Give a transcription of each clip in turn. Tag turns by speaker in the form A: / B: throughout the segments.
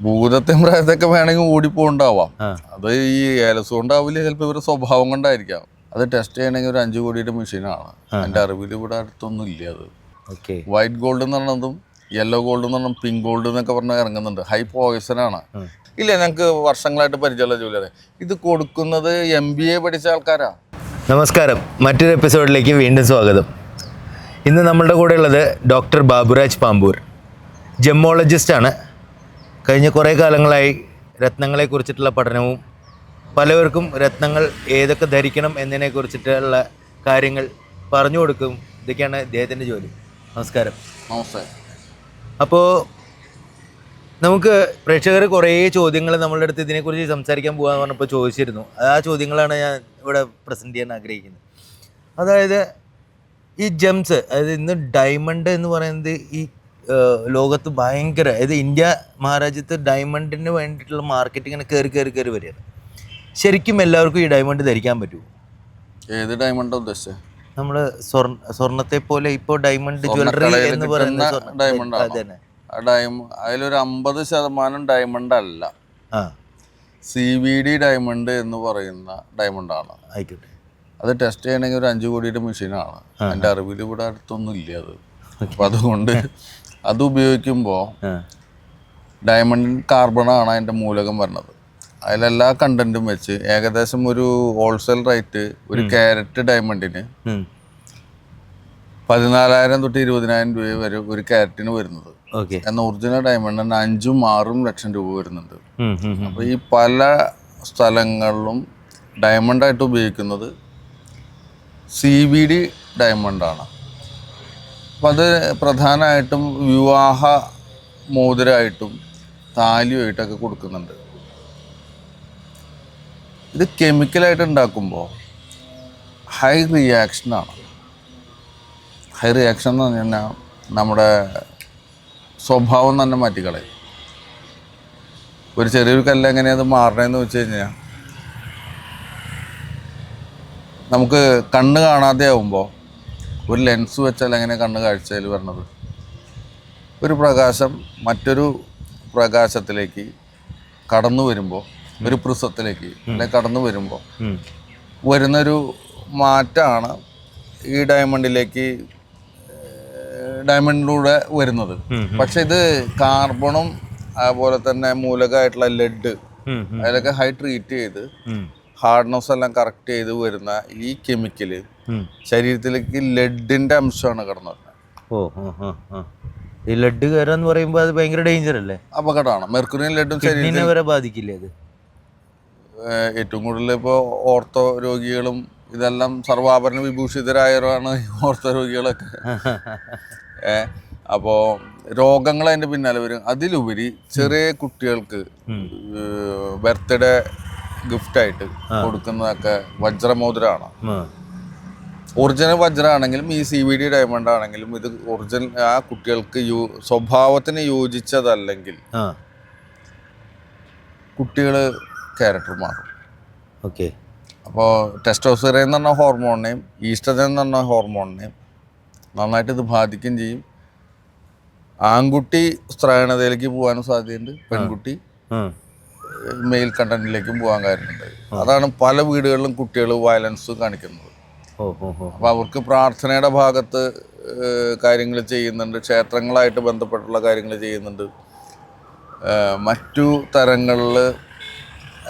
A: ഭൂതത്തെ പ്രേതത്തൊക്കെ വേണമെങ്കിൽ ഓടിപ്പോണ്ടാവാം. അത് ഈ ഏലസ് കൊണ്ടാവില്ല ചിലപ്പോൾ ഇവരുടെ സ്വഭാവം കൊണ്ടായിരിക്കാം. അത് ടെസ്റ്റ് ചെയ്യണമെങ്കിൽ ഒരു അഞ്ചു കോടിയുടെ മെഷീനാണ്. എന്റെ അറിവിൽ ഇവിടെ അടുത്തൊന്നും ഇല്ല അത്.
B: ഓക്കെ.
A: വൈറ്റ് ഗോൾഡ് എന്ന് പറഞ്ഞതും യെല്ലോ ഗോൾഡ് എന്ന് പറഞ്ഞാൽ പിങ്ക് ഗോൾഡ് എന്നൊക്കെ പറഞ്ഞാൽ ഇറങ്ങുന്നുണ്ട്. ഹൈ പോയിസൺ ആണ്. ഇല്ല ഞങ്ങൾക്ക് വർഷങ്ങളായിട്ട് പരിചയമുള്ള ജോലിയാണ്. ഇത് കൊടുക്കുന്നത് എം ബി എ പഠിച്ച ആൾക്കാരാ.
B: നമസ്കാരം. മറ്റൊരു എപ്പിസോഡിലേക്ക് വീണ്ടും സ്വാഗതം. ഇന്ന് നമ്മളുടെ കൂടെ ഉള്ളത് ഡോക്ടർ ബാബുരാജ് പാമ്പൂർ. ജെമ്മോളജിസ്റ്റ് ആണ്. കഴിഞ്ഞ കുറേ കാലങ്ങളായി രത്നങ്ങളെ കുറിച്ചിട്ടുള്ള പഠനവും പലവർക്കും രത്നങ്ങൾ ഏതൊക്കെ ധരിക്കണം എന്നതിനെ കുറിച്ചിട്ടുള്ള കാര്യങ്ങൾ പറഞ്ഞു കൊടുക്കും. ഇതൊക്കെയാണ് ഇദ്ദേഹത്തിന്റെ ജോലി. നമസ്കാരം.
A: നമസ്കാരം.
B: അപ്പോൾ നമുക്ക് പ്രേക്ഷകർ കുറേ ചോദ്യങ്ങൾ നമ്മളുടെ അടുത്ത് ഇതിനെക്കുറിച്ച് സംസാരിക്കാൻ പോകാന്ന് പറഞ്ഞപ്പോൾ ചോദിച്ചിരുന്നു. ആ ചോദ്യങ്ങളാണ് ഞാൻ ഇവിടെ പ്രസന്റ് ചെയ്യാൻ ആഗ്രഹിക്കുന്നത്. അതായത് ഈ ജെംസ് അതായത് ഇന്ന് ഡയമണ്ട് എന്ന് പറയുന്നത് ഈ ലോകത്ത് ഭയങ്കര അതായത് ഇന്ത്യ മഹാരാജ്യത്ത് ഡയമണ്ടിന് വേണ്ടിയിട്ടുള്ള മാർക്കറ്റ് ഇങ്ങനെ കയറി കയറി കയറി വരികയാണ്. ശരിക്കും എല്ലാവർക്കും ഈ ഡയമണ്ട് ധരിക്കാൻ പറ്റുമോ?
A: ഏത് ഡയമണ്ട് ഉദ്ദേശിച്ചത്
B: നമ്മൾ സ്വർണ സ്വർണത്തെ പോലെ ഇപ്പോൾ ഡയമണ്ട് ജ്വല്ലറി എന്ന് പറയുന്ന ഡയമണ്ട്
A: അതന്നെ. ആണോ? അതിലൊരു അമ്പത് ശതമാനം ഡയമണ്ട് അല്ല. സി വി ഡി ഡയമണ്ട് എന്ന് പറയുന്ന ഡയമണ്ടാണ്
B: ആയിക്കോട്ടെ.
A: അത് ടെസ്റ്റ് ചെയ്യണമെങ്കിൽ ഒരു അഞ്ച് കോടിയുടെ മെഷീനാണ് എന്റെ അറിവിൽ ഇവിടെ അടുത്തൊന്നും ഇല്ല അത്. അപ്പം അതുകൊണ്ട് അത് ഉപയോഗിക്കുമ്പോൾ ഡയമണ്ട് കാർബൺ ആണ് അതിന്റെ മൂലകം വരുന്നത്. അതിലെല്ലാ കണ്ടന്റും വെച്ച് ഏകദേശം ഒരു ഹോൾസെയിൽ റേറ്റ് ഒരു ക്യാരറ്റ് ഡയമണ്ടിന്. പതിനാലായിരം തൊട്ട് ഇരുപതിനായിരം രൂപ വരെ ഒരു ക്യാരറ്റിന് വരുന്നത്. എന്നാൽ ഒറിജിനൽ ഡയമണ്ടിന് അഞ്ചും ആറും ലക്ഷം രൂപ വരുന്നുണ്ട്. അപ്പോൾ ഈ പല സ്ഥലങ്ങളിലും ഡയമണ്ടായിട്ട് ഉപയോഗിക്കുന്നത് സി ബി ഡി ഡയമണ്ടാണ് അപ്പം അത് പ്രധാനമായിട്ടും വിവാഹ മോതിരമായിട്ടും താലിയുമായിട്ടൊക്കെ കൊടുക്കുന്നുണ്ട്. ഇത് കെമിക്കലായിട്ട് ഉണ്ടാക്കുമ്പോൾ ഹൈ റിയാക്ഷനാണ് ഹൈ റിയാക്ഷൻ എന്ന് പറഞ്ഞു കഴിഞ്ഞാൽ നമ്മുടെ സ്വഭാവം തന്നെ മാറ്റിക്കളയും. ഒരു ചെറിയൊരു കല്ല് എങ്ങനെയത് അത് മാറണേന്ന് വെച്ച് കഴിഞ്ഞാൽ നമുക്ക് കണ്ണ് കാണാതെ ആവുമ്പോൾ ഒരു ലെൻസ് വെച്ചാൽ എങ്ങനെ കണ്ണ് കാഴ്ചയിൽ വരണത്? ഒരു പ്രകാശം മറ്റൊരു പ്രകാശത്തിലേക്ക് കടന്നു വരുമ്പോൾ ഒരു പ്രിസത്തിലേക്ക് അല്ലെങ്കിൽ കടന്നു വരുമ്പോൾ. വരുന്നൊരു മാറ്റമാണ് ഈ ഡയമണ്ടിലേക്ക് ഡയമണ്ടിലൂടെ വരുന്നത്. പക്ഷെ ഇത് കാർബണും അതുപോലെ തന്നെ മൂലകമായിട്ടുള്ള ലെഡ് അതിലൊക്കെ ഹൈ ട്രീറ്റ് ചെയ്ത് ഹാർഡ്നെസ് എല്ലാം കറക്റ്റ് ചെയ്ത് വരുന്ന ഈ
B: കെമിക്കൽ.
A: ശരീരത്തിലേക്ക് ലെഡിന്റെ അംശമാണ് കടന്നു
B: ഓ. ഈ ലഡ് കയറാന്ന് പറയുമ്പോൾ അത് ഭയങ്കര ഡേഞ്ചർ അല്ലേ?
A: അപകടമാണ്. മെർക്കുറിയും ലെഡും
B: വരെ ബാധിക്കില്ലേ അത്?
A: ഏറ്റവും കൂടുതൽ ഇപ്പോൾ ഓർത്തോ രോഗികളും ഇതെല്ലാം സർവാഭരണ വിഭൂഷിതരായവരാണ് ഓർത്തോ രോഗികളൊക്കെ. അപ്പോൾ രോഗങ്ങൾ അതിന്റെ പിന്നാലെ വരും. അതിലുപരി ചെറിയ കുട്ടികൾക്ക് ബർത്ത്ഡേ ഗിഫ്റ്റായിട്ട് കൊടുക്കുന്നതൊക്കെ വജ്രമോതിരമാണ്
B: ആ.
A: ഒറിജിനൽ വജ്രമാണെങ്കിലും ഈ സി വി ഡി ഡയമണ്ട് ആണെങ്കിലും ഇത് ഒറിജിനൽ ആ കുട്ടികൾക്ക് യോ സ്വഭാവത്തിന് യോജിച്ചതല്ലെങ്കിൽ കുട്ടികൾ ക്യാരക്ടർ മാറും.
B: ഓക്കെ.
A: അപ്പോൾ ടെസ്റ്റോസിറൻ എന്ന് പറഞ്ഞ ഹോർമോണിനെയും ഈസ്ട്രജൻ എന്ന് പറഞ്ഞ ഹോർമോണിനെയും നന്നായിട്ട് ഇത് ബാധിക്കുകയും ചെയ്യും. ആൺകുട്ടി സ്ത്രീണതയിലേക്ക് പോകാനും സാധ്യതയുണ്ട്. പെൺകുട്ടി മെയിൽ കണ്ടന്റിലേക്കും പോകാൻ കാര്യമുണ്ട്. അതാണ് പല വീടുകളിലും കുട്ടികൾ വയലൻസ് കാണിക്കുന്നത്. അപ്പോൾ അവർക്ക് പ്രാർത്ഥനയുടെ ഭാഗത്ത് കാര്യങ്ങൾ ചെയ്യുന്നുണ്ട് ക്ഷേത്രങ്ങളായിട്ട് ബന്ധപ്പെട്ടുള്ള കാര്യങ്ങൾ ചെയ്യുന്നുണ്ട്. മറ്റു തരങ്ങളിൽ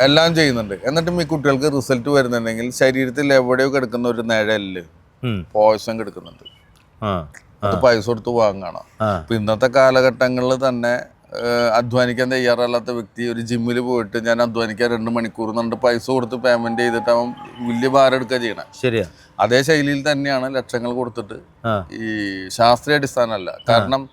A: എല്ലാം ചെയ്യുന്നുണ്ട്. എന്നിട്ടും ഈ കുട്ടികൾക്ക് റിസൾട്ട് വരുന്നുണ്ടെങ്കിൽ ശരീരത്തിൽ എവിടെയോ കിടക്കുന്ന ഒരു നിഴലിൽ
B: പോയസൺ
A: പോയസം കിടക്കുന്നുണ്ട്. അത് പൈസ കൊടുത്ത് വാങ്ങണം. ഇന്നത്തെ കാലഘട്ടങ്ങളിൽ തന്നെ അധ്വാനിക്കാൻ തയ്യാറല്ലാത്ത വ്യക്തി ഒരു ജിമ്മിൽ പോയിട്ട് ഞാൻ അധ്വാനിക്കാൻ രണ്ട് മണിക്കൂർ എന്നിട്ട് പൈസ കൊടുത്ത് പേയ്മെന്റ് ചെയ്തിട്ട് അവൻ വലിയ ഭാരം എടുക്കുക ചെയ്യണം.
B: ശരിയാ.
A: അതേ ശൈലിയിൽ തന്നെയാണ് ലക്ഷങ്ങൾ കൊടുത്തിട്ട് ഈ ശാസ്ത്രീയ അടിസ്ഥാനമല്ല. കാരണം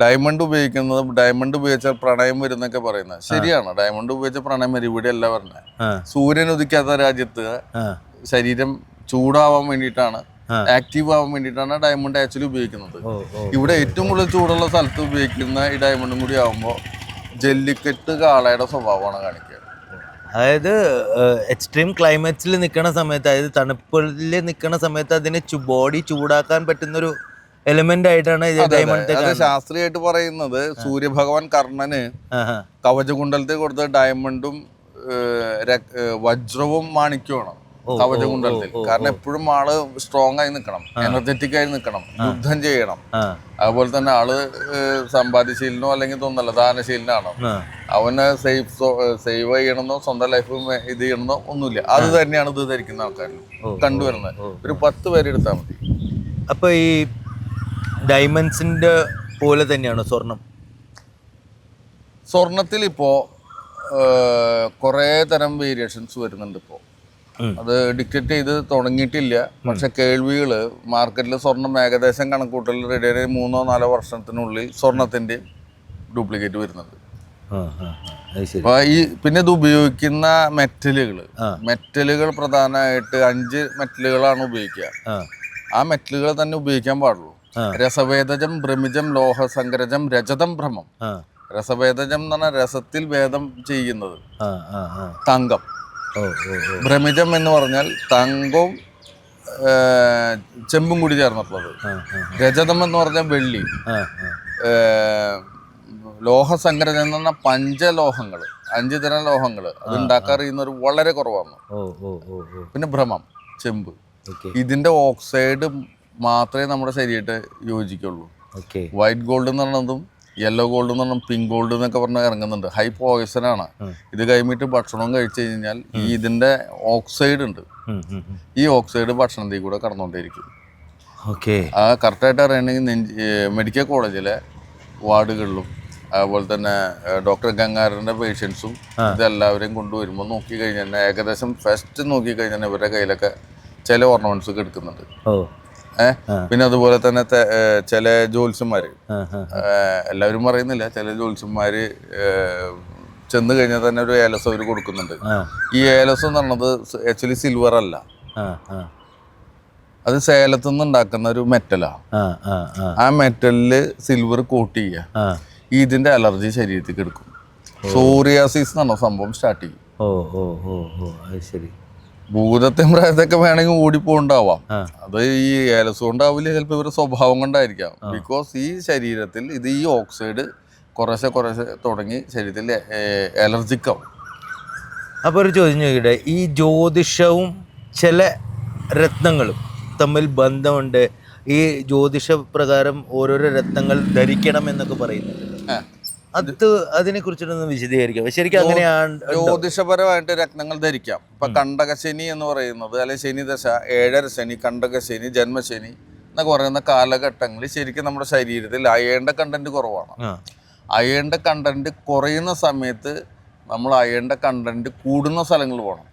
A: ഡയമണ്ട് ഉപയോഗിക്കുന്നത് ഡയമണ്ട് ഉപയോഗിച്ചാൽ പ്രണയം വരുന്നൊക്കെ പറയുന്നത്. ശരിയാണ്. ഡയമണ്ട് ഉപയോഗിച്ച പ്രണയം വരും. ഇവിടെയല്ല പറഞ്ഞത്.
B: ആ.
A: സൂര്യൻ ഉദിക്കാത്ത രാജ്യത്ത് ശരീരം ചൂടാവാൻ വേണ്ടിയിട്ടാണ്. ആക്റ്റീവ് ആവാൻ വേണ്ടിയിട്ടാണ് ഡയമണ്ട് ആക്ച്വലി ഉപയോഗിക്കുന്നത്. ഇവിടെ ഏറ്റവും കൂടുതൽ ചൂടുള്ള സ്ഥലത്ത് ഉപയോഗിക്കുന്ന ഈ ഡയമണ്ടും കൂടി ആകുമ്പോൾ ജെല്ലിക്കെട്ട് കാളയുടെ സ്വഭാവമാണ് കാണിക്കുക.
B: അതായത് എക്സ്ട്രീം ക്ലൈമറ്റ്സിൽ നിൽക്കുന്ന സമയത്ത് അതായത് തണുപ്പിൽ നിൽക്കുന്ന സമയത്ത് അതിനെ ബോഡി ചൂടാക്കാൻ പറ്റുന്നൊരു എലിമെന്റ് ആയിട്ടാണ്
A: അത് ശാസ്ത്രീയമായിട്ട് പറയുന്നത് സൂര്യഭഗവാൻ കർണന് കവചകുണ്ടലത്തിൽ കൊടുത്ത ഡയമണ്ടും വജ്രവും മാണിക്യമാണ് കവചകുണ്ടലത്തിൽ കാരണം എപ്പോഴും ആൾ സ്ട്രോങ് ആയി നിൽക്കണം. എനർജറ്റിക് ആയി നിൽക്കണം. യുദ്ധം ചെയ്യണം. അതുപോലെ തന്നെ ആൾ സമ്പാദ്യശീലനോ അല്ലെങ്കിൽ തോന്നല്ല ദാനശീലനാണ്? അവന് സേഫ് സേവ് ചെയ്യണമെന്നോ സ്വന്തം ലൈഫ് ഇത് ചെയ്യണമെന്നോ ഒന്നുമില്ല. അത് തന്നെയാണ് ഇത് ധരിക്കുന്ന ആൾക്കാരിൽ കണ്ടുവരുന്നത്. ഒരു പത്ത് പേര് എടുത്താൽ മതി.
B: അപ്പൊ ഈ ഡയമണ്ട്സിന്റെ പോലെ തന്നെയാണ് സ്വർണം?
A: സ്വർണത്തിൽ ഇപ്പോ കുറേ തരം വേരിയേഷൻസ് വരുന്നുണ്ട് ഇപ്പോൾ. അത് ഡിക്റ്റേറ്റ് ചെയ്ത് തുടങ്ങിയിട്ടില്ല. പക്ഷെ കേൾവികൾ മാർക്കറ്റിൽ സ്വർണം ഏകദേശം കണക്കൂട്ടൽ റെഡിയായി മൂന്നോ നാലോ വർഷത്തിനുള്ളിൽ സ്വർണത്തിന്റെ ഡ്യൂപ്ലിക്കേറ്റ് വരുന്നുണ്ട് അപ്പൊ ഈ പിന്നെ ഇത് ഉപയോഗിക്കുന്ന മെറ്റലുകൾ മെറ്റലുകൾ പ്രധാനമായിട്ട് അഞ്ച് മെറ്റലുകളാണ് ഉപയോഗിക്കുക.
B: ആ.
A: മെറ്റലുകൾ തന്നെ ഉപയോഗിക്കാൻ പാടുള്ളൂ. രസവേദജം ഭ്രമിജം ലോഹസങ്കരജം രജതം ഭ്രമം. രസവേദജം എന്ന് പറഞ്ഞാൽ രസത്തിൽ ഭേദം ചെയ്യുന്നത്. തങ്കം. ഭ്രമിജം എന്ന് പറഞ്ഞാൽ തങ്കവും ചെമ്പും കൂടി ചേർന്നിട്ടുള്ളത്. രജതം എന്ന് പറഞ്ഞാൽ വെള്ളി. ലോഹസങ്കരജം എന്ന് പറഞ്ഞാൽ പഞ്ചലോഹങ്ങൾ അഞ്ച് തരം ലോഹങ്ങൾ അത് ഉണ്ടാക്കാറിയുന്നവർ വളരെ കുറവാണ്. പിന്നെ ഭ്രമം ചെമ്പ്. ഇതിന്റെ ഓക്സൈഡ് മാത്രമേ നമ്മുടെ ശരീരത്തെ യോജിക്കുള്ളൂ. വൈറ്റ് ഗോൾഡ് എന്ന് പറഞ്ഞതും യെല്ലോ ഗോൾഡ് എന്ന് പറഞ്ഞാൽ പിങ്ക് ഗോൾഡ് എന്നൊക്കെ പറഞ്ഞാൽ ഇറങ്ങുന്നുണ്ട്. ഹൈ പോയിസൺ ആണ്. ഇത് കഴിഞ്ഞിട്ട് ഭക്ഷണം കഴിച്ചു കഴിഞ്ഞാൽ ഈ ഇതിന്റെ ഓക്സൈഡ് ഉണ്ട്. ഈ ഓക്സൈഡ് ഭക്ഷണത്തിൽ കൂടെ കടന്നുകൊണ്ടേയിരിക്കും.
B: ഓക്കെ
A: ആ കറക്റ്റായിട്ട് അറിയണമെങ്കിൽ നെഞ്ച് മെഡിക്കൽ കോളേജിലെ വാർഡുകളിലും അതുപോലെ തന്നെ ഡോക്ടർ ഗംഗാറിന്റെ പേഷ്യൻസും ഇതെല്ലാവരെയും കൊണ്ടുവരുമ്പോൾ നോക്കി കഴിഞ്ഞാൽ ഏകദേശം ഫസ്റ്റ് നോക്കി കഴിഞ്ഞാൽ ഇവരുടെ കയ്യിലൊക്കെ ചില ഓർണമെന്റ്സ് ഒക്കെ എടുക്കുന്നുണ്ട്. പിന്നെ അതുപോലെ തന്നെ ചില
B: ആ
A: എല്ലാവരും പറയുന്നില്ല. ചില ജോത്സ്യന്മാര് ചെന്ന് കഴിഞ്ഞാൽ തന്നെ ഒരു ഏലസ് അവർ കൊടുക്കുന്നുണ്ട്. ഈ ഏലസ് എന്ന് പറഞ്ഞത് ആക്ച്വലി സിൽവർ അല്ല. അത് സേലത്തു നിന്ന് ഉണ്ടാക്കുന്ന ഒരു മെറ്റലാണ്
B: ആ.
A: മെറ്റലിൽ സിൽവർ കോട്ട് ചെയ്യുക. ഇതിന്റെ അലർജി ശരീരത്തിൽ എടുക്കും. സോറിയാസിസ് എന്ന് പറഞ്ഞ സംഭവം സ്റ്റാർട്ട് ചെയ്യും.
B: ഓ ഓ ഓ ഓ. അത് ശരി.
A: ഭൂതത്തെ പ്രായത്തൊക്കെ വേണമെങ്കിൽ ഓടിപ്പോണ്ടാവാം അത് ഈ ഏലസ് കൊണ്ടാവില്ല ചിലപ്പോൾ ഇവരുടെ സ്വഭാവം കൊണ്ടായിരിക്കാം. ബിക്കോസ് ഈ ശരീരത്തിൽ ഇത് ഈ ഓക്സൈഡ് കുറേശ്ശെ കുറേശ്ശെ തുടങ്ങി ശരീരത്തിൽ അലർജിക് ആവും
B: അപ്പോൾ ഒരു ചോദ്യം ചോദിക്കട്ടെ ഈ ജ്യോതിഷവും ചില രത്നങ്ങളും തമ്മിൽ ബന്ധമുണ്ട്. ഈ ജ്യോതിഷ പ്രകാരം ഓരോരോ രത്നങ്ങൾ ധരിക്കണം എന്നൊക്കെ പറയുന്നുണ്ട്. അത് അതിനെ കുറിച്ചിട്ടൊന്ന് വിശദീകരിക്കാം. ശരിക്കും അങ്ങനെയാണ്
A: ജ്യോതിഷപരമായിട്ട് രത്നങ്ങൾ ധരിക്കാം. ഇപ്പൊ കണ്ടകശനി എന്ന് പറയുന്നത് അല്ലെങ്കിൽ ശനി ദശ ഏഴര ശനി കണ്ടകശനി ജന്മശനി എന്നൊക്കെ പറയുന്ന കാലഘട്ടങ്ങളിൽ ശരിക്കും നമ്മുടെ ശരീരത്തിൽ അയേണ്ട കണ്ടന്റ് കുറവാണ്. അയേണ്ട കണ്ടന്റ് കുറയുന്ന സമയത്ത് നമ്മൾ അയേണ്ട കണ്ടന്റ് കൂടുന്ന സ്ഥലങ്ങളിൽ പോകണം.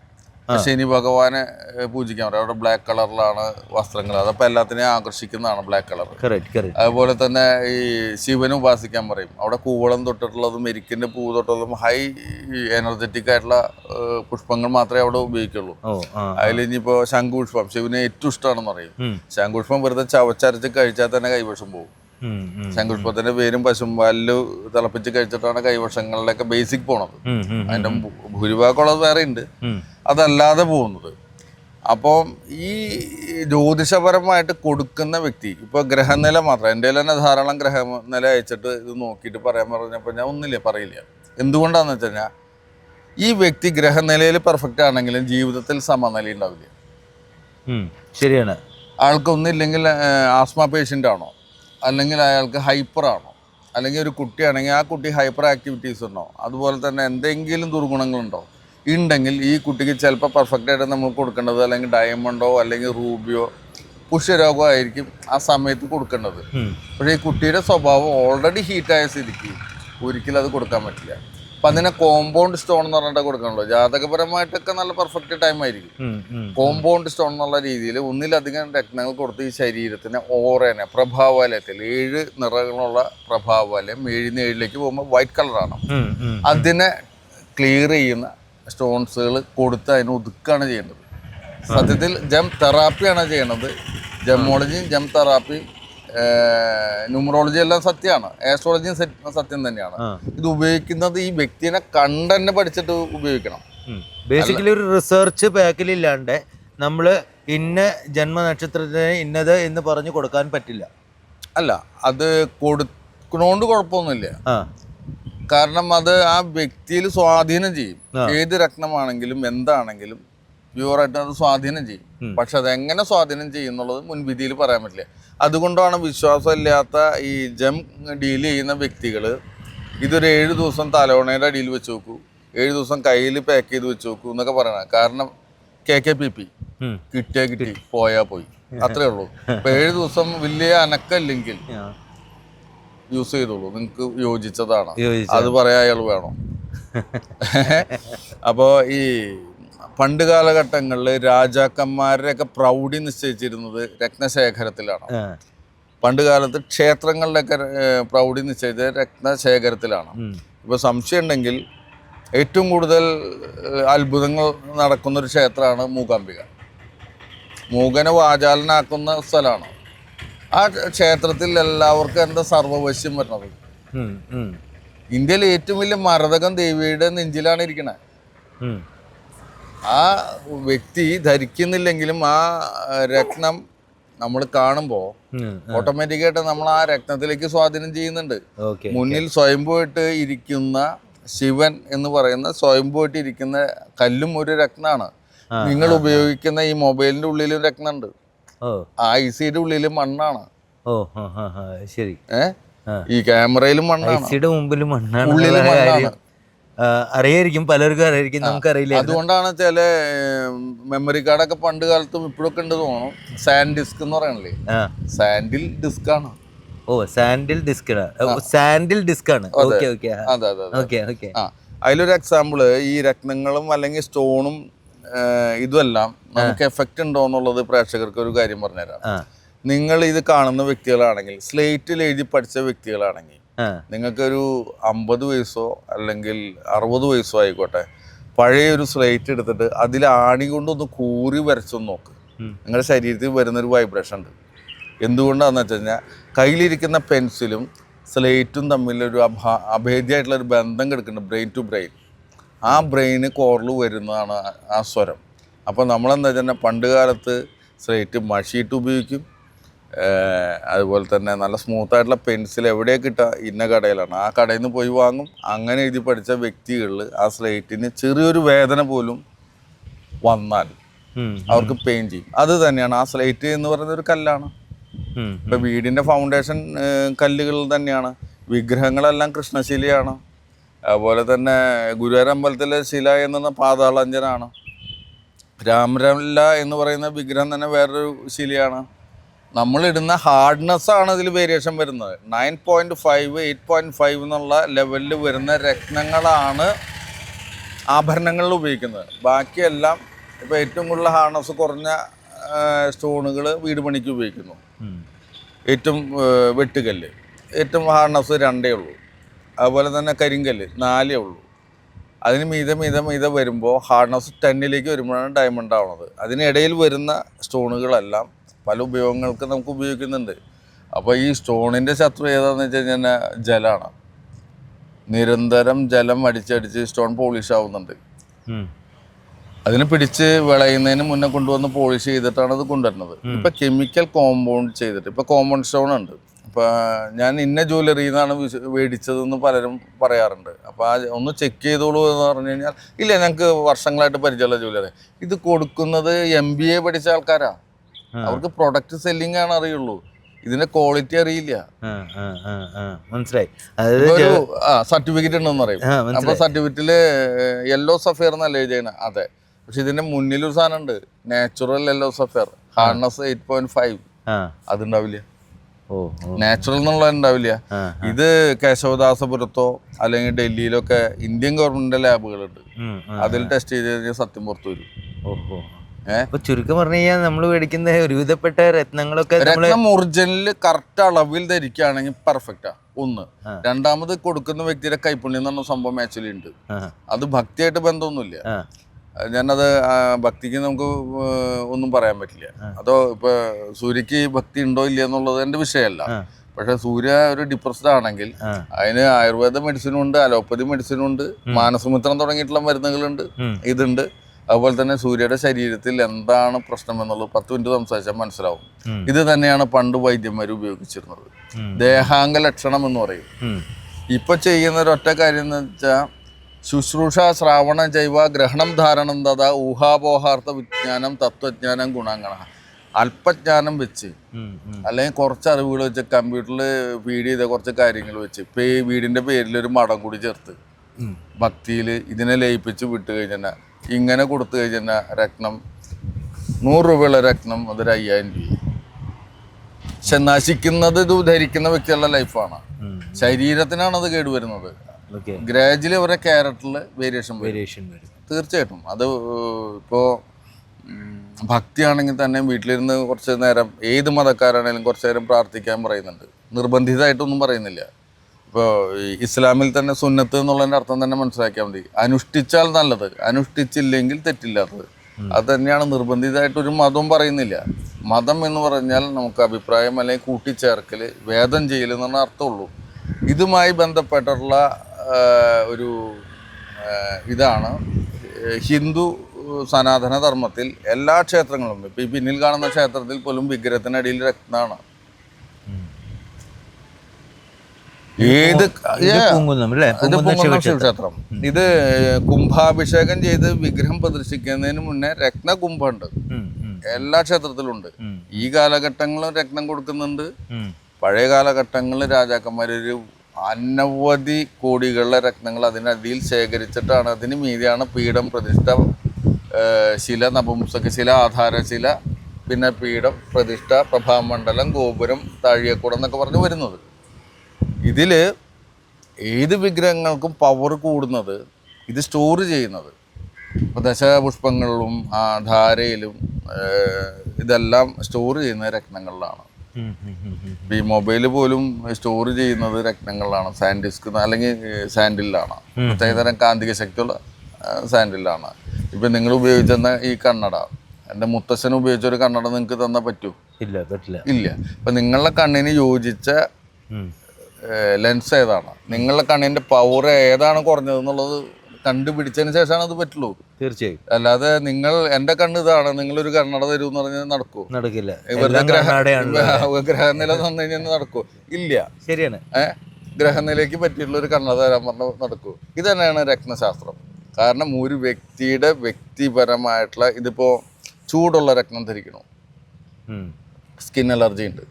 A: ശനി ഭഗവാനെ പൂജിക്കാൻ പറയും. അവിടെ ബ്ലാക്ക് കളറിലാണ് വസ്ത്രങ്ങൾ. അതപ്പോൾ എല്ലാത്തിനെയും ആകർഷിക്കുന്നതാണ് ബ്ലാക്ക് കളർ അതുപോലെ തന്നെ ഈ ശിവനെ ഉപാസിക്കാൻ പറയും. അവിടെ കൂവളം തൊട്ടിട്ടുള്ളതും എരിക്കിന്റെ പൂ തൊട്ടുള്ളതും ഹൈ എനർജറ്റിക് ആയിട്ടുള്ള പുഷ്പങ്ങൾ മാത്രമേ അവിടെ ഉപയോഗിക്കുള്ളൂ. അതിൽ ഇനിയിപ്പോൾ ശംഖുപുഷ്പം. ശിവന് ഏറ്റവും ഇഷ്ടമാണെന്ന് പറയും ശംഖുപുഷ്പം വെറുതെ ചവച്ചരച്ച് കഴിച്ചാൽ തന്നെ കൈവശം പോകും. ശംഖുഷ്പത്തിന്റെ പേരും പശുമ്പാലിൽ തിളപ്പിച്ച് കഴിച്ചിട്ടാണ് കൈവശങ്ങളിലൊക്കെ ബേസിക് പോണത്. അതിന്റെ ഭൂരിഭാഗം ഭൂരിഭാഗമുള്ളത് വേറെ ഉണ്ട്. അതല്ലാതെ പോകുന്നത്. അപ്പം ഈ ജ്യോതിഷപരമായിട്ട് കൊടുക്കുന്ന വ്യക്തി ഇപ്പോൾ ഗ്രഹനില മാത്രം എന്റെ തന്നെ ധാരാളം ഗ്രഹനില അയച്ചിട്ട് ഇത് നോക്കിയിട്ട് പറയാൻ പറഞ്ഞപ്പോൾ ഞാൻ ഒന്നില്ല പറയില്ല. എന്തുകൊണ്ടാന്ന് വെച്ച് കഴിഞ്ഞാൽ ഈ വ്യക്തി ഗ്രഹനിലയിൽ പെർഫെക്റ്റ് ആണെങ്കിലും ജീവിതത്തിൽ സമനില ഉണ്ടാവില്ല.
B: ശരിയാണ്.
A: ആൾക്കൊന്നില്ലെങ്കിൽ ആസ്മ പേഷ്യന്റ് ആണോ? അല്ലെങ്കിൽ അയാൾക്ക് ഹൈപ്പർ ആണോ? അല്ലെങ്കിൽ ഒരു കുട്ടിയാണെങ്കിൽ ആ കുട്ടി ഹൈപ്പർ ആക്ടിവിറ്റീസ് ഉണ്ടോ? അതുപോലെ തന്നെ എന്തെങ്കിലും ദുർഗുണങ്ങളുണ്ടോ? ഉണ്ടെങ്കിൽ ഈ കുട്ടിക്ക് ചിലപ്പോൾ പെർഫെക്റ്റ് ആയിട്ട് നമ്മൾ കൊടുക്കേണ്ടത് അല്ലെങ്കിൽ ഡയമണ്ടോ അല്ലെങ്കിൽ റൂബിയോ പുഷ്യരോഗമോ ആയിരിക്കും ആ സമയത്ത് കൊടുക്കേണ്ടത്. പക്ഷേ ഈ കുട്ടിയുടെ സ്വഭാവം ഓൾറെഡി ഹീറ്റായ സ്ഥിതിക്ക് ഒരിക്കലും അത് കൊടുക്കാൻ പറ്റില്ല. അപ്പം അതിനെ കോമ്പൗണ്ട് സ്റ്റോൺ എന്ന് പറഞ്ഞിട്ട് കൊടുക്കണല്ലോ ജാതകപരമായിട്ടൊക്കെ നല്ല പെർഫെക്റ്റ് ടൈം ആയിരിക്കും. കോമ്പൗണ്ട് സ്റ്റോൺ എന്നുള്ള രീതിയിൽ ഒന്നിലധികം രത്നങ്ങൾ കൊടുത്ത് ഈ ശരീരത്തിന് ഓറേനെ പ്രഭാവലയത്തിൽ ഏഴ് നിറങ്ങളുള്ള പ്രഭാവലയം ഏഴിന് ഏഴിലേക്ക് പോകുമ്പോൾ വൈറ്റ് കളറാണ്. അതിനെ ക്ലിയർ ചെയ്യുന്ന സ്റ്റോൺസുകൾ കൊടുത്ത് അതിനെ ഒതുക്കുകയാണ് ചെയ്യേണ്ടത് സത്യത്തിൽ ജം തെറാപ്പിയാണ് ചെയ്യണത് ജമോളജിയും ജം തെറാപ്പിയും ന്യൂമറോളജി എല്ലാം സത്യമാണ്. ആസ്ട്രോളജിയും സത്യം തന്നെയാണ്. ഇത് ഉപയോഗിക്കുന്നത് ഈ വ്യക്തിനെ കണ്ടന്നെ പഠിച്ചിട്ട് ഉപയോഗിക്കണം.
B: ബേസിക്കലി ഒരു റിസർച്ച് പാക്കിലില്ലാണ്ട് നമ്മൾ ഇന്ന ജന്മനക്ഷത്രത്തിന് ഇന്നത് എന്ന് പറഞ്ഞു കൊടുക്കാൻ പറ്റില്ല.
A: അല്ല അത് കൊടുക്കണോണ്ട് കുഴപ്പമൊന്നുമില്ല. കാരണം അത് ആ വ്യക്തിയിൽ സ്വാധീനം ചെയ്യും. ഏത് രത്നമാണെങ്കിലും എന്താണെങ്കിലും പ്യുവറായിട്ട് അത് സ്വാധീനം ചെയ്യും. പക്ഷെ അതെങ്ങനെ സ്വാധീനം ചെയ്യുന്നുള്ളത് മുൻവിധിയിൽ പറയാൻ പറ്റില്ല. അതുകൊണ്ടാണ് വിശ്വാസമില്ലാത്ത ഈ ജം ഡീൽ ചെയ്യുന്ന വ്യക്തികൾ ഇതൊരു ഏഴ് ദിവസം തലോണയുടെ അടിയിൽ വെച്ച് നോക്കൂ. ഏഴ് ദിവസം കയ്യിൽ പാക്ക് ചെയ്ത് വെച്ച് നോക്കൂ എന്നൊക്കെ പറയണം. കാരണം കെ കെ പി പി. കിട്ടിയാ കിട്ടി പോയാ പോയി. അത്രേ ഉള്ളൂ. ഇപ്പൊ ഏഴ് ദിവസം വലിയ അനക്കല്ലെങ്കിൽ. യൂസ് ചെയ്തോളൂ നിങ്ങൾക്ക് യോജിച്ചതാണ്.
B: യോജിച്ച.
A: അത് പറയാൻ അയാൾ വേണം. അപ്പോൾ ഈ പണ്ട് കാലഘട്ടങ്ങളിൽ രാജാക്കന്മാരുടെയൊക്കെ പ്രൗഢി നിശ്ചയിച്ചിരുന്നത് രത്നശേഖരത്തിലാണ്. പണ്ട് കാലത്ത് ക്ഷേത്രങ്ങളിലൊക്കെ പ്രൗഢി നിശ്ചയിച്ചത് രത്നശേഖരത്തിലാണ്. ഇപ്പോൾ സംശയം ഉണ്ടെങ്കിൽ ഏറ്റവും കൂടുതൽ അത്ഭുതങ്ങൾ നടക്കുന്ന ഒരു ക്ഷേത്രമാണ് മൂകാംബിക. മൂകനെ വാചാലനാക്കുന്ന സ്ഥലമാണ്. ആ ക്ഷേത്രത്തിൽ എല്ലാവർക്കും എന്താ സർവവശ്യം
B: വരണത്.
A: ഇന്ത്യയിൽ ഏറ്റവും വലിയ മരതകം ദേവിയുടെ നെഞ്ചിലാണ് ഇരിക്കണത് ആ വ്യക്തി ധരിക്കുന്നില്ലെങ്കിലും ആ രത്നം നമ്മൾ കാണുമ്പോൾ
B: ഓട്ടോമാറ്റിക്
A: ഓട്ടോമാറ്റിക്കായിട്ട് നമ്മൾ ആ രത്നത്തിലേക്ക് സ്വാധീനം ചെയ്യുന്നുണ്ട്. മുന്നിൽ സ്വയംഭൂയിട്ട് ഇരിക്കുന്ന ശിവൻ എന്ന് പറയുന്ന സ്വയംഭൂയിട്ട് ഇരിക്കുന്ന കല്ലും ഒരു രത്നമാണ് നിങ്ങൾ ഉപയോഗിക്കുന്ന ഈ മൊബൈലിന്റെ ഉള്ളിലും രത്നമുണ്ട്. ആ ഐ സിയുടെ ഉള്ളിൽ മണ്ണാണ്.
B: ഓ ശരി.
A: ഈ ക്യാമറയിലും മണ്ണാണ്.
B: ഐസിയുടെ മുമ്പിൽ മണ്ണാണ് ഉള്ളിൽ അറിയായിരിക്കും പലർക്കും അറിയായിരിക്കും നമുക്കറിയില്ല
A: അതുകൊണ്ടാണ് ചില മെമ്മറി കാർഡൊക്കെ പണ്ട് കാലത്തും ഇപ്പോഴൊക്കെ ഉണ്ട് തോന്നുന്നു. സാൻഡ് ഡിസ്ക് എന്ന് പറയണല്ലേ? സാൻഡിൽ ഡിസ്ക് ആണ്.
B: ഓ സാൻഡിൽ ഡിസ്ക് സാൻഡിൽ ഡിസ്ക് ആണ്. Okay okay.
A: അതെ അതെ അതെ.
B: Okay okay.
A: അതിലൊരു എക്സാമ്പിൾ ഈ രത്നങ്ങളും അല്ലെങ്കിൽ സ്റ്റോണും ഇതുമെല്ലാം നമുക്ക് എഫക്റ്റ് ഉണ്ടോ എന്നുള്ളത് പ്രേക്ഷകർക്ക് ഒരു കാര്യം പറഞ്ഞുതരാം. നിങ്ങൾ ഇത് കാണുന്ന വ്യക്തികളാണെങ്കിൽ സ്ലേറ്റിൽ എഴുതി പഠിച്ച വ്യക്തികളാണെങ്കിൽ നിങ്ങൾക്കൊരു അമ്പത് വയസ്സോ അല്ലെങ്കിൽ അറുപത് വയസ്സോ ആയിക്കോട്ടെ പഴയ ഒരു സ്ലേറ്റ് എടുത്തിട്ട് അതിൽ ആണി കൊണ്ടൊന്ന് കൂറി വരച്ചൊന്ന് നോക്ക്. നിങ്ങളുടെ ശരീരത്തിൽ വരുന്നൊരു വൈബ്രേഷൻ ഉണ്ട്. എന്തുകൊണ്ടാണെന്ന് വെച്ച് കഴിഞ്ഞാൽ കയ്യിലിരിക്കുന്ന പെൻസിലും സ്ലേറ്റും തമ്മിലൊരു അഭാ അഭേദ്യമായിട്ടുള്ള ഒരു ബന്ധം കിടക്കുന്നുണ്ട് ബ്രെയിൻ ടു ബ്രെയിൻ ആ ബ്രെയിന് കോറിൽ വരുന്നതാണ് ആ- സ്വരം. അപ്പോൾ നമ്മളെന്താ വെച്ചാൽ പണ്ട് കാലത്ത് സ്ലേറ്റ് മഷിയിട്ട് ഉപയോഗിക്കും. അതുപോലെ തന്നെ നല്ല സ്മൂത്ത് ആയിട്ടുള്ള പെൻസിൽ എവിടെ കിട്ടുക ഇന്ന കടയിലാണ്. ആ കടയിൽ നിന്ന് പോയി വാങ്ങും. അങ്ങനെ എഴുതി പഠിച്ച വ്യക്തികളിൽ ആ സ്ലേറ്റിന് ചെറിയൊരു വേദന പോലും വന്നാൽ അവർക്ക് പെയിൻ ചെയ്യും. അത് തന്നെയാണ്. ആ സ്ലേറ്റ് എന്ന് പറയുന്ന ഒരു കല്ലാണ്. ഇപ്പം വീടിന്റെ ഫൗണ്ടേഷൻ കല്ലുകൾ തന്നെയാണ്. വിഗ്രഹങ്ങളെല്ലാം കൃഷ്ണശിലയാണ്. അതുപോലെ തന്നെ ഗുരുവായൂർ അമ്പലത്തിലെ ശില എന്ന പാതാളഞ്ജനാണ്. രാമരല്ല എന്ന് പറയുന്ന വിഗ്രഹം തന്നെ വേറൊരു ശിലയാണ്. നമ്മളിടുന്ന ഹാർഡ്നെസ്സാണ് ഇതിൽ വേരിയേഷൻ വരുന്നത്. Nine point five eight point five എന്നുള്ള ലെവലിൽ വരുന്ന രത്നങ്ങളാണ് ആഭരണങ്ങളിൽ ഉപയോഗിക്കുന്നത്. ബാക്കിയെല്ലാം ഇപ്പോൾ ഏറ്റവും കൂടുതൽ ഹാർഡ്നെസ് കുറഞ്ഞ സ്റ്റോണുകൾ വീട് പണിക്ക് ഉപയോഗിക്കുന്നു. ഏറ്റവും വെട്ടുകല്ല്. ഏറ്റവും ഹാർഡ്നെസ് രണ്ടേ ഉള്ളൂ. അതുപോലെ തന്നെ കരിങ്കല്ല് നാലേ ഉള്ളൂ. അതിന് മീതെ മീതെ മീതെ വരുമ്പോൾ ഹാർഡ്നസ് ടെന്നിലേക്ക് വരുമ്പോഴാണ് ഡയമണ്ട് ആവുന്നത് അതിനിടയിൽ വരുന്ന സ്റ്റോണുകളെല്ലാം പല ഉപയോഗങ്ങൾക്ക് നമുക്ക് ഉപയോഗിക്കുന്നുണ്ട്. അപ്പോൾ ഈ സ്റ്റോണിന്റെ ശത്രു ഏതാണെന്ന് വെച്ച് കഴിഞ്ഞാൽ ജലമാണ് നിരന്തരം ജലം അടിച്ചടിച്ച് സ്റ്റോൺ പോളിഷ് ആവുന്നുണ്ട്. അതിനെ പിടിച്ച് വിളയുന്നതിന് മുന്നേ കൊണ്ടുവന്ന് പോളിഷ് ചെയ്തിട്ടാണ് അത് കൊണ്ടുവരുന്നത്. ഇപ്പൊ കെമിക്കൽ കോമ്പൗണ്ട് ചെയ്തിട്ട് ഇപ്പൊ കോമ്പൗണ്ട് സ്റ്റോൺ ഉണ്ട്. അപ്പൊ ഞാൻ ഇന്ന ജ്വല്ലറി നിന്നാണ് മേടിച്ചതെന്ന് പലരും പറയാറുണ്ട്. അപ്പോൾ ആ ഒന്ന് ചെക്ക് ചെയ്തോളൂ എന്ന് പറഞ്ഞു കഴിഞ്ഞാൽ ഇല്ല ഞങ്ങൾക്ക് വർഷങ്ങളായിട്ട് പരിചയമുള്ള ജ്വല്ലറി ഇത് കൊടുക്കുന്നത് എം ബി എ പഠിച്ച ആൾക്കാരാ. അവർക്ക് പ്രൊഡക്റ്റ് സെല്ലിംഗ് ആണ് അറിയുള്ളൂ. ഇതിന്റെ ക്വാളിറ്റി അറിയില്ല.
B: മനസ്സിലായി.
A: ഒരു സർട്ടിഫിക്കറ്റ് ഉണ്ടെന്ന് പറയും. അപ്പൊ സർട്ടിഫിക്കറ്റിൽ യെല്ലോ സഫയർ എന്നല്ല എഴുതിയാണ് അതെ. പക്ഷെ ഇതിന്റെ മുന്നിൽ ഒരു സാധനം ഉണ്ട് natural yellow sapphire hardness eight point five അതുണ്ടാവില്ല. Natural എന്നുള്ളത് ഉണ്ടാവില്ല ഇത് കേശവദാസപുരത്തോ അല്ലെങ്കിൽ ഡൽഹിയിലൊക്കെ ഇന്ത്യൻ ഗവൺമെന്റിന്റെ ലാബുകളുണ്ട്. അതിൽ ടെസ്റ്റ് ചെയ്ത് കഴിഞ്ഞാൽ സത്യം പുറത്തു വരും?
B: അപ്പൊ ചുരുക്കം പറഞ്ഞു കഴിഞ്ഞാൽ നമ്മൾ മേടിക്കുന്ന ഒരുവിധപ്പെട്ട രത്നങ്ങളൊക്കെ
A: രത്നം ഒറിജിനലിൽ കറക്റ്റ് അളവിൽ ധരിക്കുകയാണെങ്കിൽ പെർഫെക്റ്റാ ഒന്ന്. രണ്ടാമത് കൊടുക്കുന്ന വ്യക്തിയുടെ കൈപ്പുണ്യം എന്ന് പറഞ്ഞ സംഭവം ആക്ച്വലി ഉണ്ട്. അത് ഭക്തിയായിട്ട് ബന്ധമൊന്നുമില്ല. ഞാനത് ഭക്തിക്ക് നമുക്ക് ഒന്നും പറയാൻ പറ്റില്ല. അതോ ഇപ്പൊ സൂര്യക്ക് ഭക്തി ഉണ്ടോ ഇല്ല എന്നുള്ളത് എന്റെ വിഷയമല്ല. പക്ഷെ സൂര്യ ഒരു ഡിപ്രസ്ഡ് ആണെങ്കിൽ. അതിന് ആയുർവേദ മെഡിസിനും ഉണ്ട് അലോപ്പതി മെഡിസിനും ഉണ്ട് മാനസമിത്രം തുടങ്ങിയിട്ടുള്ള മരുന്നുകളുണ്ട്. ഇതുണ്ട്. അതുപോലെ തന്നെ സൂര്യയുടെ ശരീരത്തിൽ എന്താണ് പ്രശ്നം എന്നുള്ളത് പത്ത് മിനിറ്റ് സംസാരിച്ചാൽ മനസ്സിലാവും. ഇത് തന്നെയാണ് പണ്ട് വൈദ്യന്മാർ ഉപയോഗിച്ചിരുന്നത്. ദേഹാംഗ ലക്ഷണം എന്ന് പറയും. ഇപ്പൊ ചെയ്യുന്ന ഒരൊറ്റ കാര്യം എന്ന് വെച്ചാൽ ശുശ്രൂഷ ശ്രാവണ ജൈവ ഗ്രഹണം ധാരണം തഥ ഊഹാപോഹാർത്ഥ വിജ്ഞാനം തത്വജ്ഞാനം ഗുണാങ്കണ അല്പജ്ഞാനം വെച്ച്. അല്ലെങ്കിൽ കുറച്ച് അറിവുകൾ വെച്ച് കമ്പ്യൂട്ടറിൽ ഫീഡ് ചെയ്ത കുറച്ച് കാര്യങ്ങൾ വെച്ച്. ഇപ്പം ഈ വീടിന്റെ പേരിൽ ഒരു മടം കൂടി ചേർത്ത്. ഭക്തിയിൽ ഇതിനെ ലയിപ്പിച്ച് വിട്ട് കഴിഞ്ഞാൽ ഇങ്ങനെ കൊടുത്തു കഴിഞ്ഞാൽ രത്നം നൂറ് രൂപയുള്ള രത്നം അതൊരു അയ്യായിരം രൂപ. പക്ഷെ നശിക്കുന്നത് ഇത് ധരിക്കുന്ന വ്യക്തികളുടെ ലൈഫാണ് ശരീരത്തിനാണ് അത് കേടുവരുന്നത്. ഗ്രാജുവലി അവരുടെ ക്യാരക്ടറിൽ വേരിയേഷൻ വരും.
B: വേരിയേഷൻ വരും.
A: തീർച്ചയായിട്ടും. അത് ഇപ്പോൾ ഭക്തിയാണെങ്കിൽ തന്നെ വീട്ടിലിരുന്ന് കുറച്ച് നേരം ഏത് മതക്കാരാണെങ്കിലും കുറച്ച് നേരം പ്രാർത്ഥിക്കാൻ പറയുന്നുണ്ട്. നിർബന്ധിതമായിട്ടൊന്നും പറയുന്നില്ല. ഇപ്പോൾ ഇസ്ലാമിൽ തന്നെ സുന്നത്ത് എന്നുള്ളതിന്റെ അർത്ഥം തന്നെ മനസ്സിലാക്കിയാൽ മതി. അനുഷ്ഠിച്ചാൽ നല്ലത്. അനുഷ്ഠിച്ചില്ലെങ്കിൽ തെറ്റില്ലാത്തത്. അത് തന്നെയാണ് നിർബന്ധിതമായിട്ട് ഒരു മതവും പറയുന്നില്ല. മതം എന്ന് പറഞ്ഞാൽ നമുക്ക് അഭിപ്രായം അല്ലെങ്കിൽ കൂട്ടിച്ചേർക്കൽ വേദം ചെയ്യൽ എന്നാണ് അർത്ഥമുള്ളൂ. ഇതുമായി ബന്ധപ്പെട്ടിട്ടുള്ള ഒരു ഇതാണ്. ഹിന്ദു സനാതന ധർമ്മത്തിൽ എല്ലാ ക്ഷേത്രങ്ങളും ഇപ്പം ഈ പിന്നിൽ കാണുന്ന ക്ഷേത്രത്തിൽ പോലും വിഗ്രഹത്തിനടിയിൽ രക്തമാണ് ഏത്
B: ക്ഷേത്രം
A: ഇത് കുംഭാഭിഷേകം ചെയ്ത് വിഗ്രഹം പ്രദർശിക്കുന്നതിന് മുന്നേ രത്നകുംഭമുണ്ട്. എല്ലാ ക്ഷേത്രത്തിലും ഉണ്ട് ഈ കാലഘട്ടങ്ങളും രത്നം കൊടുക്കുന്നുണ്ട്. പഴയ കാലഘട്ടങ്ങളിൽ രാജാക്കന്മാർ ഒരു അനവധി കോടികളുടെ രത്നങ്ങൾ അതിനടിയിൽ ശേഖരിച്ചിട്ടാണ് അതിന് മീതിയാണ് പീഠം പ്രതിഷ്ഠ ശില നപുംസകശില ആധാരശില പിന്നെ പീഠം പ്രതിഷ്ഠ പ്രഭാമണ്ഡലം ഗോപുരം താഴിയക്കൂടം എന്നൊക്കെ പറഞ്ഞ് വരുന്നത് ഇതിൽ ഏത് വിഗ്രഹങ്ങൾക്കും പവർ കൂടുന്നത് ഇത് സ്റ്റോർ ചെയ്യുന്നത് ഇപ്പോൾ ദശപുഷ്പങ്ങളിലും ധാരയിലും ഇതെല്ലാം സ്റ്റോർ ചെയ്യുന്ന. ഇപ്പൊ ഈ മൊബൈൽ പോലും സ്റ്റോർ ചെയ്യുന്നത് രത്നങ്ങളിലാണ്. സാൻഡിസ്ക് അല്ലെങ്കിൽ സാൻഡിലാണ് പ്രത്യേകതരം കാന്തിക ശക്തിയുള്ള സാൻഡിലാണ് ഇപ്പം നിങ്ങൾ ഉപയോഗിച്ചെന്ന ഈ കണ്ണട എന്റെ മുത്തശ്ശൻ ഉപയോഗിച്ച ഒരു കണ്ണട നിങ്ങൾക്ക് തന്നാൽ പറ്റൂ?
B: ഇല്ല പറ്റില്ല.
A: ഇല്ല. അപ്പം നിങ്ങളുടെ കണ്ണിന് യോജിച്ച ലെൻസ് ഏതാണ്? നിങ്ങളുടെ കണ്ണിന്റെ പവർ ഏതാണ് കുറഞ്ഞതെന്നുള്ളത് കണ്ടുപിടിച്ചതിന് ശേഷമാണ് അത് പറ്റുള്ളൂ.
B: തീർച്ചയായും.
A: അല്ലാതെ നിങ്ങൾ എന്റെ കണ്ണ് ഇതാണ് നിങ്ങൾ ഒരു കണ്ണട തരൂ എന്ന് പറഞ്ഞാൽ നടക്കൂ.
B: നടക്കില്ല.
A: ഗ്രഹ. ഗ്രഹനില തന്നു കഴിഞ്ഞാൽ നടക്കൂ. ഇല്ല.
B: ശരിയാണ്.
A: ഏഹ് ഗ്രഹനിലയ്ക്ക് പറ്റിയിട്ടുള്ള ഒരു കണ്ണട തരാൻ പറഞ്ഞ നടക്കൂ. ഇത് തന്നെയാണ് രത്നശാസ്ത്രം. കാരണം ഒരു വ്യക്തിയുടെ വ്യക്തിപരമായിട്ടുള്ള ഇതിപ്പോ ചൂടുള്ള രക്തം ധരിക്കണു. സ്കിൻ അലർജി ഉണ്ട്.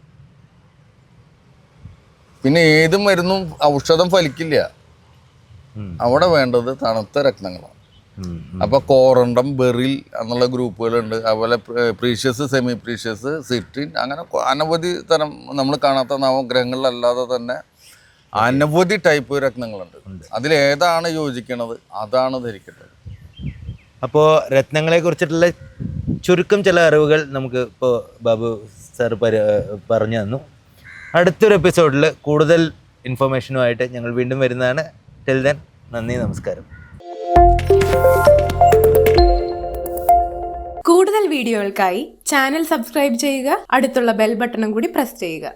A: പിന്നെ ഏത് മരുന്നും ഔഷധം ഫലിക്കില്ല. അവിടെ വേണ്ടത് തണുത്ത രത്നങ്ങളാണ്.
B: ഉം.
A: അപ്പോൾ കോറണ്ടം ബെറിൽ എന്നുള്ള ഗ്രൂപ്പുകളുണ്ട്. അതുപോലെ പ്രീഷ്യസ് സെമി പ്രീഷ്യസ് സിട്രിൻ അങ്ങനെ അനവധി തരം നമ്മൾ കാണാത്ത നവഗ്രഹങ്ങളിലല്ലാതെ തന്നെ അനവധി ടൈപ്പ് രത്നങ്ങളുണ്ട്. അതിലേതാണ് യോജിക്കണത്? അതാണ് ധരിക്കേണ്ടത്.
B: അപ്പോൾ രത്നങ്ങളെ കുറിച്ചിട്ടുള്ള ചുരുക്കം ചില അറിവുകൾ നമുക്ക് ഇപ്പോൾ ബാബു സാർ പറഞ്ഞു തന്നു. അടുത്തൊരു എപ്പിസോഡിൽ കൂടുതൽ ഇൻഫർമേഷനുമായിട്ട് ഞങ്ങൾ വീണ്ടും വരുന്നതാണ്. ടെൽ ദെൻ നന്ദി നമസ്കാരം.
C: കൂടുതൽ വീഡിയോകൾക്കായി ചാനൽ സബ്സ്ക്രൈബ് ചെയ്യുക അടുത്തുള്ള ബെൽ ബട്ടണും കൂടി പ്രസ് ചെയ്യുക.